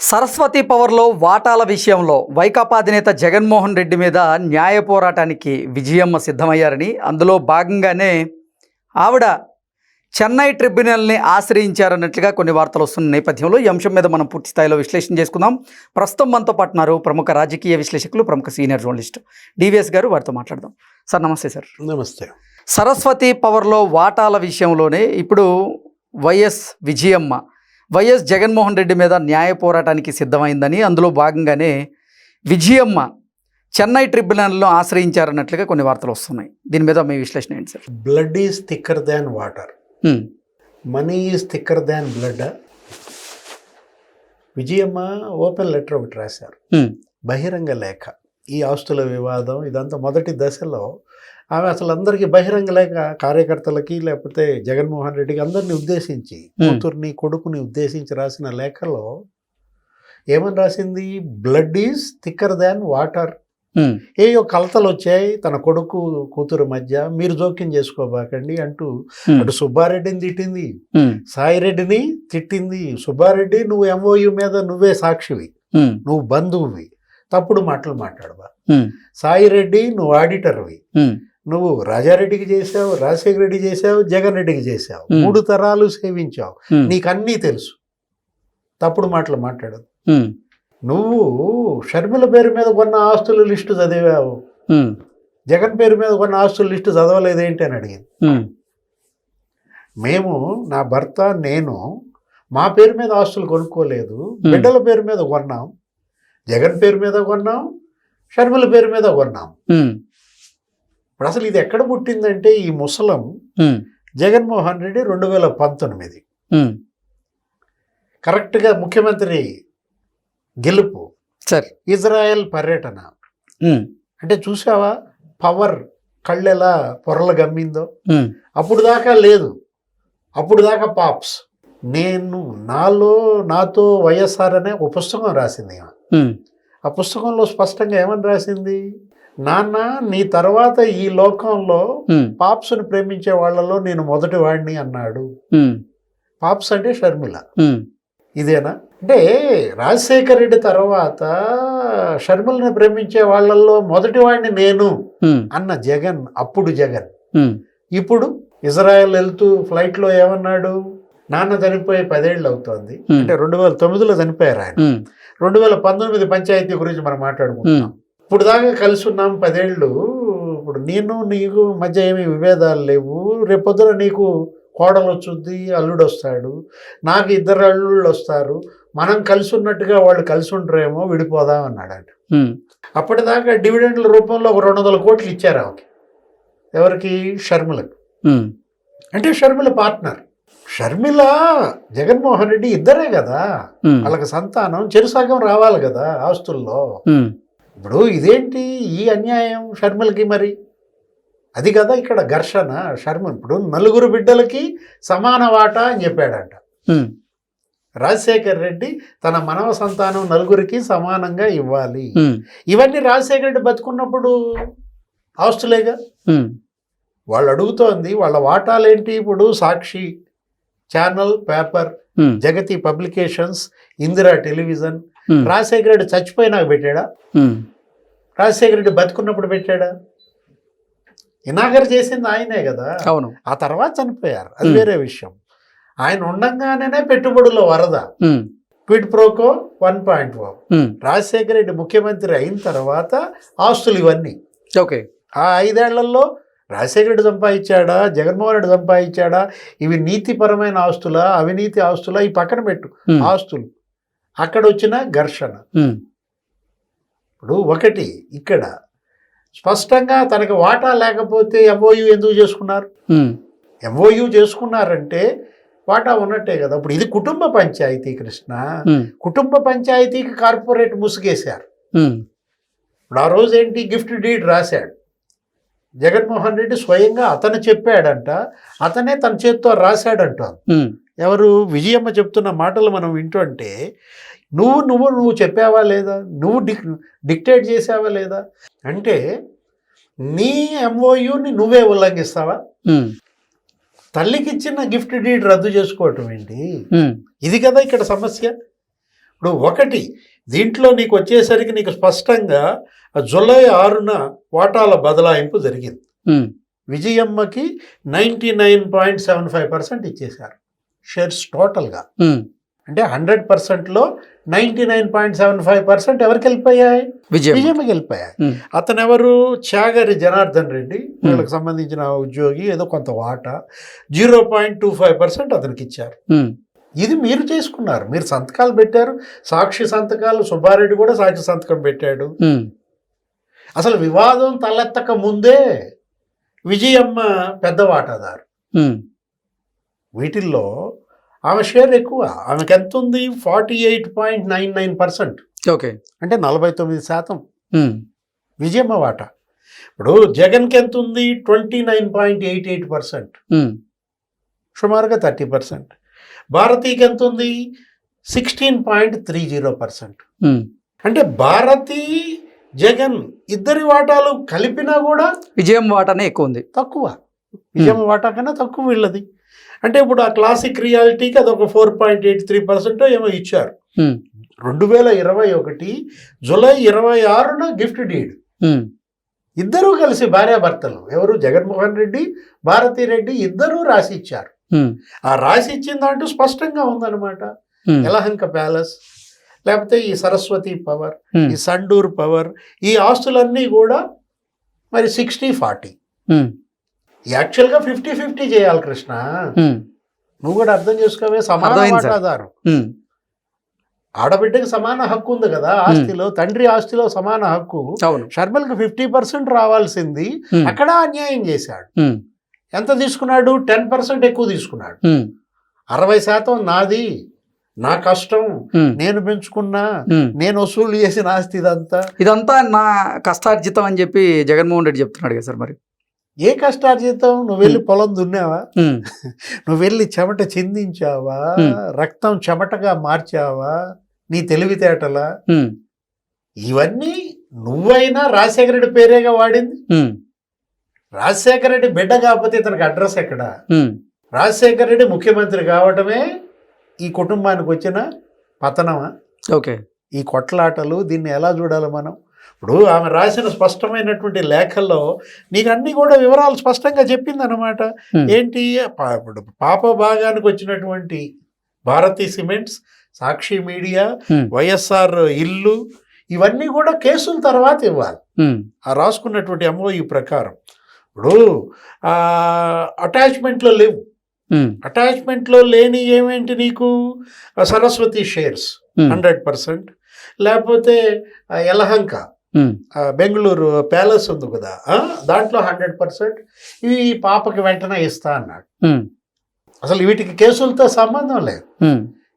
సరస్వతి పవర్లో వాటాల విషయంలో వైకాపా అధినేత జగన్మోహన్ రెడ్డి మీద న్యాయ పోరాటానికి విజయమ్మ సిద్ధమయ్యారని అందులో భాగంగానే ఆవిడ చెన్నై ట్రిబ్యునల్ని ఆశ్రయించారన్నట్లుగా కొన్ని వార్తలు వస్తున్న నేపథ్యంలో ఈ అంశం మీద మనం పూర్తి స్థాయిలో విశ్లేషణ చేసుకుందాం. ప్రస్తుతం మనతో పాటు ఉన్నారు ప్రముఖ రాజకీయ విశ్లేషకులు ప్రముఖ సీనియర్ జర్నలిస్ట్ డివిఎస్ గారు. వారితో మాట్లాడదాం. సార్ నమస్తే సార్. నమస్తే. సరస్వతి పవర్లో వాటాల విషయంలోనే ఇప్పుడు వైఎస్ విజయమ్మ వైఎస్ జగన్మోహన్ రెడ్డి మీద న్యాయ పోరాటానికి సిద్ధమైందని అందులో భాగంగానే విజయమ్మ చెన్నై ట్రిబ్యునల్ను ఆశ్రయించారన్నట్లుగా కొన్ని వార్తలు వస్తున్నాయి. దీని మీద మీ విశ్లేషణ ఏంటి sir? Blood is thicker than water. Money is thicker than blood Vijayamma open letter ఒకటి రాశారు. బహిరంగ లేఖ. ఈ ఆస్తుల వివాదం ఇదంతా మొదటి దశలో ఆమె అసలు అందరికీ బహిరంగ లేఖ కార్యకర్తలకి లేకపోతే జగన్మోహన్ రెడ్డికి అందరిని ఉద్దేశించి కూతుర్ని కొడుకుని ఉద్దేశించి రాసిన లేఖలో ఏమని రాసింది blood is thicker than water. ఏయో కలతలు వచ్చాయి తన కొడుకు కూతురు మధ్య మీరు జోక్యం చేసుకోబాకండి అంటూ. అటు సుబ్బారెడ్డిని తిట్టింది. సాయిరెడ్డిని తిట్టింది సుబ్బారెడ్డి నువ్వు ఎంఓయు మీద నువ్వే సాక్షివి. నువ్వు బంధువువి తప్పుడు మాటలు మాట్లాడవా. సాయిరెడ్డి నువ్వు ఆడిటర్వి. నువ్వు రాజారెడ్డికి చేసావు రాజశేఖర రెడ్డి చేసావు జగన్ రెడ్డికి చేసావు. మూడు తరాలు సేవించావు. నీకు అన్నీ తెలుసు తప్పుడు మాటలు మాట్లాడదు. నువ్వు షర్మిల పేరు మీద కొన్న ఆస్తుల లిస్టు చదివావు. జగన్ పేరు మీద కొన్న ఆస్తుల లిస్టు చదవలేదు ఏంటి అని అడిగింది. మేము నా భర్త నేను మా పేరు మీద ఆస్తులు కొనుక్కోలేదు బిడ్డల పేరు మీద కొన్నాం జగన్ పేరు మీద కొన్నాం షర్మిల పేరు మీద కొన్నాం. ఇప్పుడు అసలు ఇది ఎక్కడ పుట్టిందంటే ఈ ముసలం. జగన్మోహన్ రెడ్డి రెండు వేల పంతొమ్మిది. కరెక్ట్గా ముఖ్యమంత్రి గెలుపు సార్ ఇజ్రాయెల్ పర్యటన. అంటే చూసావా పవర్ కళ్ళెలా పొరలు గమ్మిందో. అప్పుడు దాకా లేదు అప్పుడు దాకా పాప్స్ నేను నాలో నాతో వైఎస్ఆర్ అనే ఒక పుస్తకం రాసింది. ఆ పుస్తకంలో స్పష్టంగా ఏమని రాసింది నాన్న నీ తర్వాత ఈ లోకంలో హ్మ్. పాప్స్ని ప్రేమించే వాళ్ళలో నేను మొదటి వాడిని అన్నాడు. పాప్స్ అంటే షర్మిల. ఇదేనా అంటే రాజశేఖర రెడ్డి తర్వాత షర్మిలని ప్రేమించే వాళ్ళల్లో మొదటి వాడిని నేను. అన్న జగన్ అప్పుడు జగన్. ఇప్పుడు ఇజ్రాయెల్ వెళ్తూ ఫ్లైట్లో ఏమన్నాడు నాన్న చనిపోయి పదేళ్ళు అవుతోంది. అంటే రెండు వేల తొమ్మిదిలో చనిపోయారు ఆయన. రెండు వేల పంతొమ్మిది పంచాయతీ గురించి మనం మాట్లాడుకుంటున్నాం ఇప్పుడు దాకా కలిసి ఉన్నాం పదేళ్ళు. ఇప్పుడు నేను నీకు మధ్య ఏమీ విభేదాలు లేవు. రేపొద్దున నీకు కోడలు వచ్చుద్ది అల్లుడు వస్తాడు. నాకు ఇద్దరు అల్లుళ్ళు వస్తారు. మనం కలిసి ఉన్నట్టుగా వాళ్ళు కలిసి ఉండరేమో విడిపోదాం అన్నాడు హ్మ్. అప్పటిదాకా డివిడెండ్ల రూపంలో ఒక రెండు వందల కోట్లు ఇచ్చారు ఆమెకి. ఎవరికి? షర్మిలకు. అంటే షర్మిల పార్ట్నర్. షర్మిల జగన్మోహన్ రెడ్డి ఇద్దరే కదా. వాళ్ళకి సంతానం చెరుసగం రావాలి కదా ఆస్తుల్లో. ఇప్పుడు ఇదేంటి ఈ అన్యాయం షర్మిలకి మరి అది కదా ఇక్కడ ఘర్షణ షర్మిల ఇప్పుడు నలుగురు బిడ్డలకి సమాన వాటా అని చెప్పాడంట. రాజశేఖర్ రెడ్డి తన మనవ సంతానం నలుగురికి సమానంగా ఇవ్వాలి. ఇవన్నీ రాజశేఖర రెడ్డి బతుకున్నప్పుడు ఆస్తులేగా. వాళ్ళు అడుగుతోంది వాళ్ళ వాటాలేంటి ఇప్పుడు Sakshi channel paper. Jagati publications Indira television. Rajasekhara Reddy చచ్చిపోయినాక పెట్టాడా? హ్మ్. రాజశేఖర రెడ్డి బతుకున్నప్పుడు పెట్టాడా? ఇనాగర్ చేసింది ఆయనే కదా. అవును. ఆ తర్వాత చనిపోయారు. అది Hmm. వేరే విషయం. ఆయన ఉండంగానే పెట్టుబడుల వరద. Quid pro quo one point O. Hmm. Rajasekhara Reddy ముఖ్యమంత్రి అయిన తర్వాత ఆస్తులు ఇవన్నీ. ఓకే ఆ ఐదేళ్ళలో రాజశేఖర రెడ్డి సంపాదించాడా? జగన్మోహన్ రెడ్డి సంపాదించాడా? ఇవి నీతిపరమైన ఆస్తులా? అవినీతి ఆస్తులా? ఈ పక్కన పెట్టు. ఆస్తులు. అక్కడ వచ్చిన ఘర్షణ. ఇప్పుడు ఒకటి ఇక్కడ స్పష్టంగా తనకి వాటా లేకపోతే ఎంఓయు ఎందుకు చేసుకున్నారు. ఎంఓయు చేసుకున్నారంటే వాటా ఉన్నట్టే కదా ఇప్పుడు ఇది కుటుంబ పంచాయతీ కృష్ణ. కుటుంబ పంచాయతీకి కార్పొరేట్ ముసుగేశారు. ఇప్పుడు ఆ రోజు ఏంటి గిఫ్ట్ డీడ్ రాశాడు జగన్మోహన్ రెడ్డి స్వయంగా అతను చెప్పాడంట అతనే తన చేత్తో రాశాడంట. ఎవరు విజయమ్మ చెప్తున్న మాటలు మనం వింటుంటే నువ్వు నువ్వు నువ్వు చెప్పావా లేదా? నువ్వు డిక్ డిక్టేట్ చేసావా లేదా? అంటే నీ ఎంఓయుని నువ్వే ఉల్లంఘిస్తావా? హ్మ్. తల్లికి ఇచ్చిన గిఫ్ట్ డీడ్ రద్దు చేసుకోవటం ఏంటి. ఇది కదా ఇక్కడ సమస్య. ఇప్పుడు ఒకటి దీంట్లో నీకు వచ్చేసరికి నీకు స్పష్టంగా జూలై ఆరున వాటాల బదలాయింపు జరిగింది. విజయమ్మకి ninety nine point seven five percent ఇచ్చేశారు. షేర్స్ టోటల్గా. అంటే హండ్రెడ్ పర్సెంట్లో ninety nine point seven five percent ఎవరికి వెళ్ళిపోయాయి? విజయం విజయమ్మకి వెళ్ళిపోయాయి. అతను ఎవరు చాగరి జనార్దన్ రెడ్డి. వీళ్ళకి సంబంధించిన ఉద్యోగి ఏదో కొంత వాటా. Zero point two five percent అతనికి ఇచ్చారు. ఇది మీరు చేసుకున్నారు. మీరు సంతకాలు పెట్టారు. సాక్షి సంతకాలు సుబ్బారెడ్డి కూడా సాక్షి సంతకం పెట్టాడు. అసలు వివాదం తలెత్తక ముందే విజయమ్మ పెద్ద వాటాదారు. వీటిల్లో ఆమె షేర్ ఎక్కువ. ఆమెకి ఎంత ఉంది? Forty eight point nine nine percent. Okay. అంటే నలభై తొమ్మిది శాతం. విజయమ్మ వాటా. ఇప్పుడు జగన్కి ఎంత ఉంది? Twenty nine point eight eight percent. సుమారుగా థర్టీ పర్సెంట్. భారతీకి ఎంత ఉంది? Sixteen point three zero percent. అంటే భారతీ జగన్ ఇద్దరి వాటాలు కలిపినా కూడా విజయం వాటానే ఎక్కువ ఉంది. తక్కువ. విజయం వాటా కన్నా తక్కువ వీళ్ళది. అంటే ఇప్పుడు ఆ క్లాసిక్ రియాలిటీకి అది ఒక four point eight three percent ఏమో ఇచ్చారు. రెండు వేల ఇరవై ఒకటి జూలై ఇరవై ఆరున గిఫ్ట్ డీడ్ ఇద్దరూ కలిసి భార్యాభర్తలు ఎవరు జగన్మోహన్ రెడ్డి భారతీ రెడ్డి ఇద్దరూ రాసి ఇచ్చారు. ఆ రాసి ఇచ్చిన దాంట్లో స్పష్టంగా ఉందన్నమాట. యలహంక ప్యాలెస్ లేకపోతే ఈ సరస్వతి పవర్ ఈ సండూర్ పవర్ ఈ ఆస్తులన్నీ కూడా మరి సిక్స్టీ ఫార్టీ యాక్చువల్గా ఫిఫ్టీ ఫిఫ్టీ చేయాలి కృష్ణ. నువ్వు కూడా అర్థం చేసుకోవే సమాన. వాటాదారు ఆడబిడ్డకి సమాన హక్కు ఉంది కదా ఆస్తిలో తండ్రి ఆస్తిలో సమాన హక్కు. షర్మిలకు ఫిఫ్టీ పర్సెంట్ రావాల్సింది అక్కడ అన్యాయం చేశాడు. ఎంత తీసుకున్నాడు? టెన్ పర్సెంట్ ఎక్కువ తీసుకున్నాడు. అరవై శాతం నాది నా కష్టం నేను పెంచుకున్నా. నేను వసూలు చేసిన ఆస్తి ఇదంతా. ఇదంతా నా కష్టార్జితం అని చెప్పి జగన్మోహన్ రెడ్డి చెప్తున్నాడు కదా సార్ మరి. ఏ కష్టార్జితం? నువ్వు వెళ్ళి పొలం దున్నావా? నువ్వు వెళ్ళి చెమట చిందించావా. రక్తం చెమటగా మార్చావా? నీ తెలివితేటలా? ఇవన్నీ నువ్వైనా రాజశేఖర రెడ్డి పేరేగా వాడింది? రాజశేఖర రెడ్డి బిడ్డ కాకపోతే ఇతనికి అడ్రస్ ఎక్కడ? రాజశేఖర రెడ్డి ముఖ్యమంత్రి కావటమే ఈ కుటుంబానికి వచ్చిన పతనమా? ఓకే. ఈ కొట్లాటలు దీన్ని ఎలా చూడాలి మనం? ఇప్పుడు ఆమె రాసిన స్పష్టమైనటువంటి లేఖల్లో నీకు అన్ని కూడా వివరాలు స్పష్టంగా చెప్పింది అనమాట. ఏంటి? ఇప్పుడు పాప భాగానికి వచ్చినటువంటి భారతీ సిమెంట్స్ సాక్షి మీడియా వైఎస్ఆర్ ఇల్లు ఇవన్నీ కూడా కేసుల తర్వాత ఇవ్వాలి. ఆ రాసుకున్నటువంటి ఎంఓఈ ప్రకారం. ఇప్పుడు అటాచ్మెంట్లో లేవు. అటాచ్మెంట్లో లేని ఏమేంటి నీకు? Saraswati shares hundred percent. లేకపోతే యలహంక బెంగళూరు ప్యాలెస్ ఉంది కదా దాంట్లో హండ్రెడ్ పర్సెంట్ ఇవి ఈ పాపకి వెంటనే ఇస్తా అన్నాడు. అసలు వీటికి కేసులతో సంబంధం లేదు.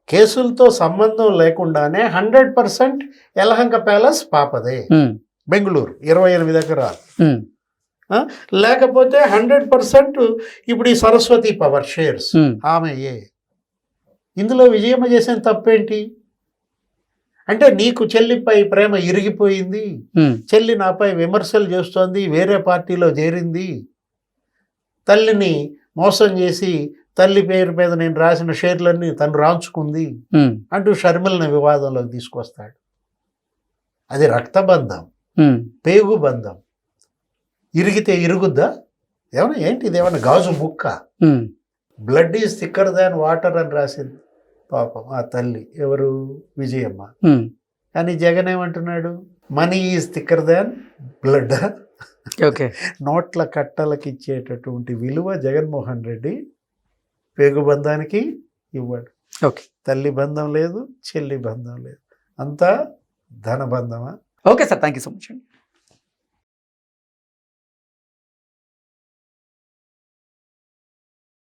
కేసులతో సంబంధం లేకుండానే హండ్రెడ్ పర్సెంట్ యలహంక ప్యాలెస్ పాపదే. బెంగళూరు ఇరవై ఎనిమిది ఎకరాలు. లేకపోతే హండ్రెడ్ పర్సెంట్ ఇప్పుడు ఈ సరస్వతి పవర్ షేర్స్ ఆమె ఇందులో విజయమ్మ చేసిన తప్పేంటి? అంటే నీకు చెల్లిపై ప్రేమ ఇరిగిపోయింది. చెల్లి నాపై విమర్శలు చేస్తోంది వేరే పార్టీలో చేరింది. తల్లిని మోసం చేసి తల్లి పేరు మీద నేను రాసిన షేర్లన్నీ తను రాంచుకుంది అంటూ షర్మిలని వివాదంలోకి తీసుకొస్తాడు. అది రక్తబంధం పేగు బంధం ఇరిగితే ఇరుగుద్దా? ఏమన్నా ఏంటి? ఇది ఏమన్నా గాజు ముక్క? Blood is thicker than water అని రాసింది. పాపం ఆ తల్లి. ఎవరు? విజయమ్మ. కానీ జగన్ ఏమంటున్నాడు? Money is thicker than blood okay. నోట్ల కట్టలకి ఇచ్చేటటువంటి విలువ జగన్మోహన్ రెడ్డి పేగు బంధానికి ఇవ్వడు. ఓకే. తల్లి బంధం లేదు చెల్లి బంధం లేదు. అంతా ధన బంధమా? Okay sir thank you so much అండి.